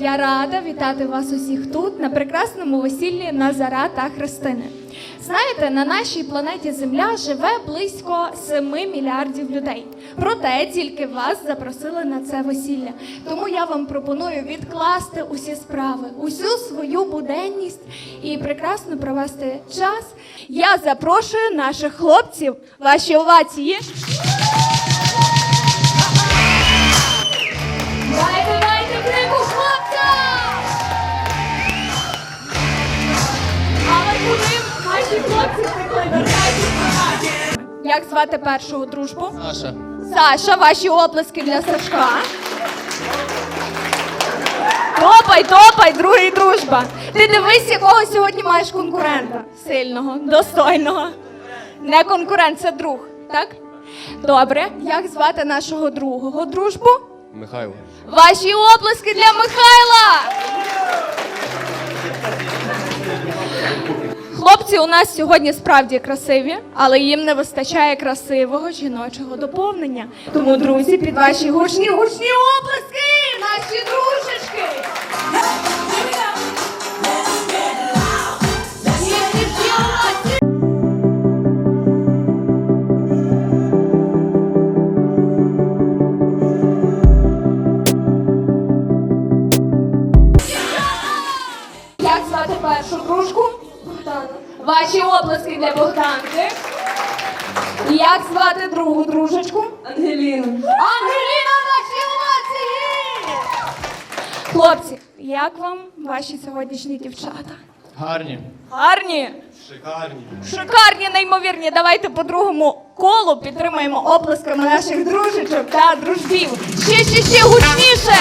Я рада вітати вас усіх тут на прекрасному весіллі Назара та Христини. Знаєте, на нашій планеті Земля живе близько 7 мільярдів людей. Проте тільки вас запросили на це весілля. Тому я вам пропоную відкласти усі справи, усю свою буденність і прекрасно провести час. Я запрошую наших хлопців, ваші овації. Як звати першого дружбу? Саша. Саша, ваші оплески для Сашка. Топай, топай, другий дружба. Ти дивись, якого сьогодні маєш конкурента. Сильного, достойного. Не конкурент, це друг, так? Добре, як звати нашого другого дружбу? Михайло. Ваші оплески для Михайла! Хлопці у нас сьогодні справді красиві, але їм не вистачає красивого жіночого доповнення. Тому, друзі, під ваші гучні гучні оплески! Наші дружечки! Оплески для Богданки. І Як звати другу дружечку? Ангеліна. Ангеліна, ваші оплески! Хлопці, як вам ваші сьогоднішні дівчата? Гарні. Гарні, Шикарні. шикарні, неймовірні. Давайте по другому колу підтримаємо оплесками наших дружечок та дружбів. Ще, ще, ще гучніше!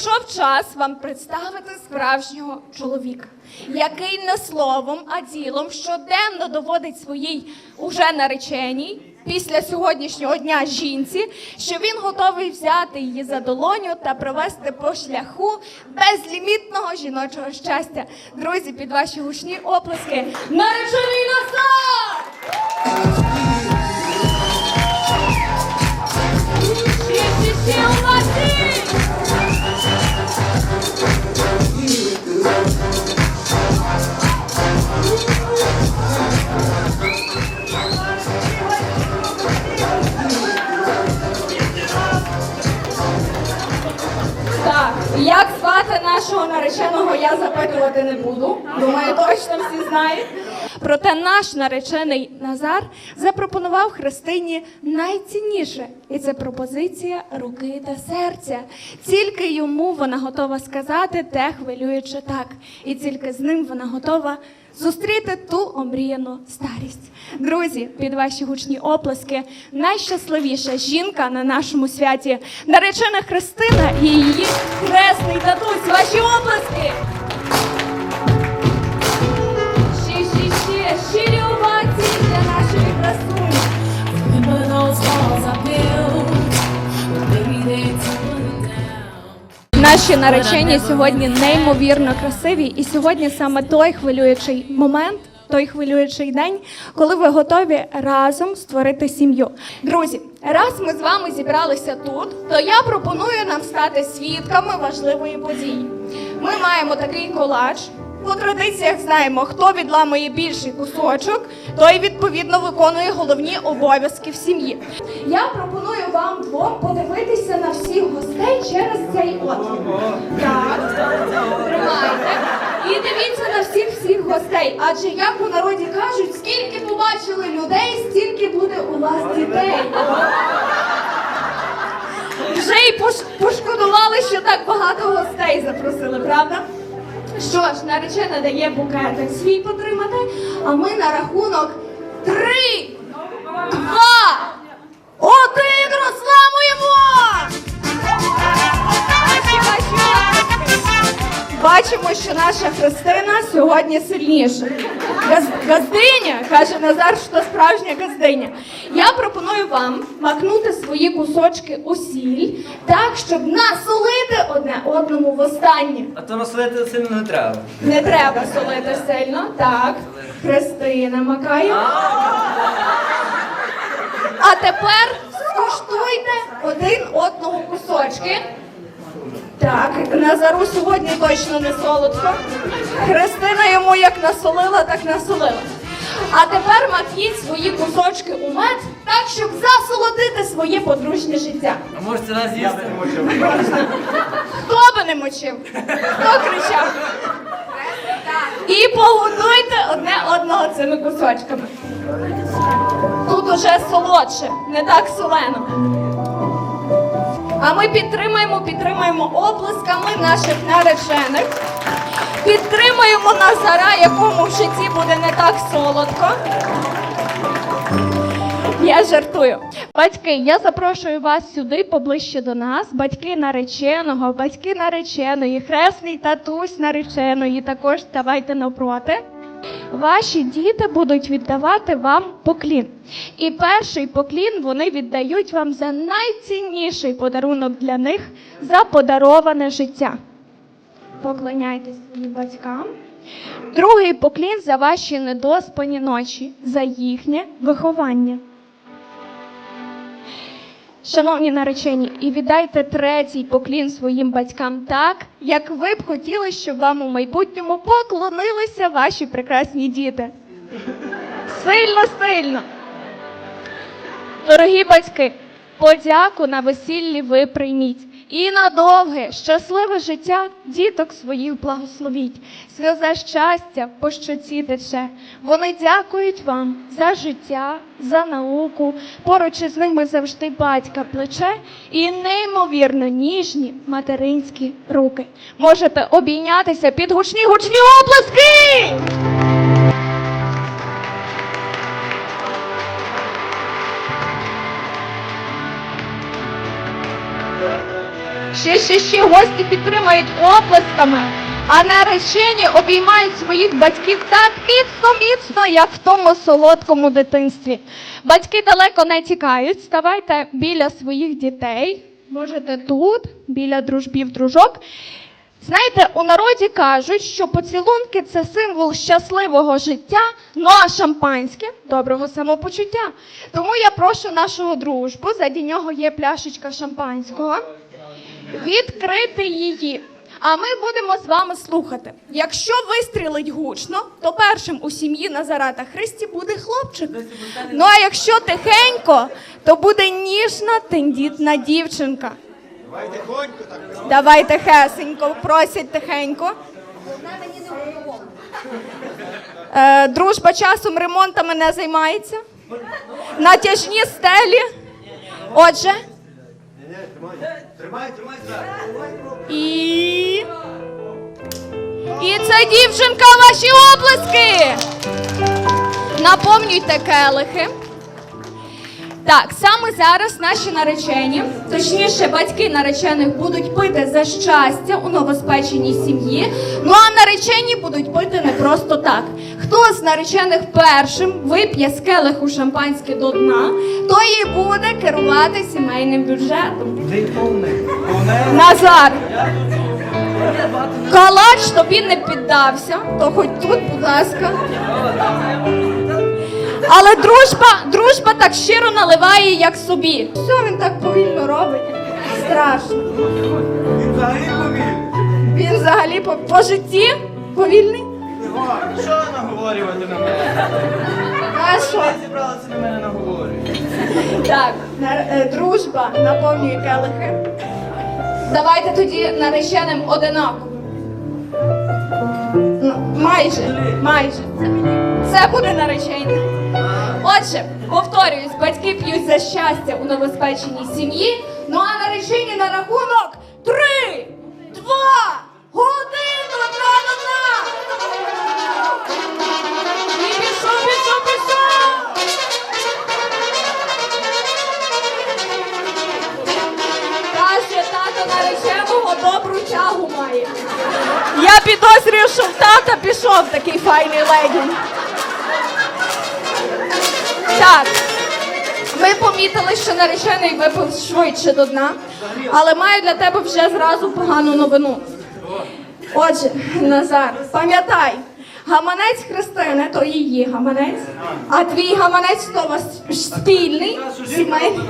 Прийшов час вам представити справжнього чоловіка, який не словом, а ділом щоденно доводить своїй уже нареченій після сьогоднішнього дня жінці, що він готовий взяти її за долоню та провести по шляху безлімітного жіночого щастя. Друзі, під ваші гучні оплески. Наречений! Всі, всі, всі запитувати не буду. Думаю, точно всі знають. Проте наш наречений Назар запропонував Христині найцінніше, і це пропозиція руки та серця. Тільки йому вона готова сказати те хвилююче так, і тільки з ним вона готова зустріти ту омріяну старість. Друзі, під ваші гучні оплески, найщасливіша жінка на нашому святі, наречена Христина і її хресний татусь. Ваші оплески! Наші наречені сьогодні неймовірно красиві, і сьогодні саме той хвилюючий момент. Той хвилюючий день, коли ви готові разом створити сім'ю. Друзі, раз ми з вами зібралися тут, то я пропоную нам стати свідками важливої події. Ми маємо такий колаж. По традиціях знаємо, хто відламує більший кусочок, той відповідно виконує головні обов'язки в сім'ї. Я пропоную вам двом подивитися на всіх гостей через цей отвір. Так, тримайте. І дивіться на всіх всіх гостей. Адже як у народі кажуть, скільки побачили людей, стільки буде у вас дітей. Вже й пошкодували, що так багато гостей запросили, правда? Що ж, наречена дає букетик свій потримати, а ми на рахунок три, два, один розламуємо! Бачимо, що наша Христина сьогодні сильніша. Газ- газдиня, каже Назар, що справжня газдиня. Я пропоную вам макнути свої кусочки у сіль так, щоб насолити одне одному востаннє. А то наслити сильно не треба. Не треба солити сильно. Так. Христина макає. А тепер скуштуйте один одного кусочки. Так, Назару сьогодні точно не солодко. Христина йому як насолила, так насолила. А тепер макніть свої кусочки у мед, так, щоб засолодити своє подружнє життя. А може це нас їсти? Хто би не мочив? Хто кричав? І погодуйте одне одного цими кусочками. Тут уже солодше, не так солено. А ми підтримаємо, підтримаємо оплесками наших наречених. Підтримаємо Назара, якому в житті буде не так солодко. Я жартую. Батьки, я запрошую вас сюди поближче до нас. Батьки нареченого, батьки нареченої, хресний татусь нареченої. Також ставайте навпроти. Ваші діти будуть віддавати вам поклін. І перший поклін вони віддають вам за найцінніший подарунок для них за подароване життя. Поклоняйтесь своїм батькам. Другий поклін за ваші недоспані ночі, за їхнє виховання. Шановні наречені, і віддайте третій поклін своїм батькам так, як ви б хотіли, щоб вам у майбутньому поклонилися ваші прекрасні діти. Сильно, сильно. Дорогі батьки, подяку на весіллі ви прийміть. І на довге, щасливе життя діток своїх благословіть. Сльоза щастя по щоці тече. Вони дякують вам за життя, за науку. Поруч із ними завжди батька плече і неймовірно ніжні материнські руки. Можете обійнятися під гучні гучні оплески! Ще, ще, ще гості підтримають оплесками, а наречені обіймають своїх батьків так міцно, міцно, як в тому солодкому дитинстві. Батьки далеко не тікають, ставайте біля своїх дітей. Можете тут, біля дружбів дружок. Знаєте, у народі кажуть, що поцілунки це символ щасливого життя, ну а шампанське доброго самопочуття. Тому я прошу нашого дружбу, заді нього є пляшечка шампанського відкрити її. А ми будемо з вами слухати. Якщо вистрілить гучно, то першим у сім'ї Назара та Христі буде хлопчик. Ну а якщо тихенько, то буде ніжна тендітна дівчинка. Давай тихесенько, просять тихенько. Е, дружба часом ремонтами не займається. Натяжні стелі. Отже. Тримай, тримай, І. І це дівчинка ваші облиски. Наповнюйте келихи. Так, саме зараз наші наречені, точніше, батьки наречених будуть пити за щастя у новоспеченій сім'ї. Ну а наречені будуть пити не просто так. Хто з наречених першим вип'є з келиху шампанське до дна, той і буде керувати сімейним бюджетом. Ти повний. Назар, калач тобі не піддався, то хоч тут, будь ласка. Але дружба, дружба так щиро наливає, як собі. Що він так повільно робить? Страшно. Він взагалі повільний. Він взагалі по, по житті повільний. Що наговорювати на мене? Що? Зібралися на мене наговорювати. Так, на- е, дружба наповнює келихи. Давайте тоді нареченим одинаково. Ну, майже, майже. Це буде наречення. Отже, повторююсь, батьки п'ють за щастя у новоспеченій сім'ї. Ну а наречені на рахунок Я підозрюю, що в тата пішов такий файний легінь. Так. Ми помітили, що наречений випив швидше до дна, але маю для тебе вже зразу погану новину. Отже, Назар, пам'ятай, гаманець Христини то її гаманець, а твій гаманець то вас спільний. сімейний.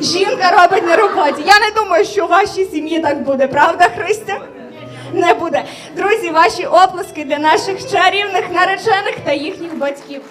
Жінка робить на роботі. Я не думаю, що у вашій сім'ї так буде, правда, Христя? не буде. Друзі, ваші оплески для наших чарівних наречених та їхніх батьків.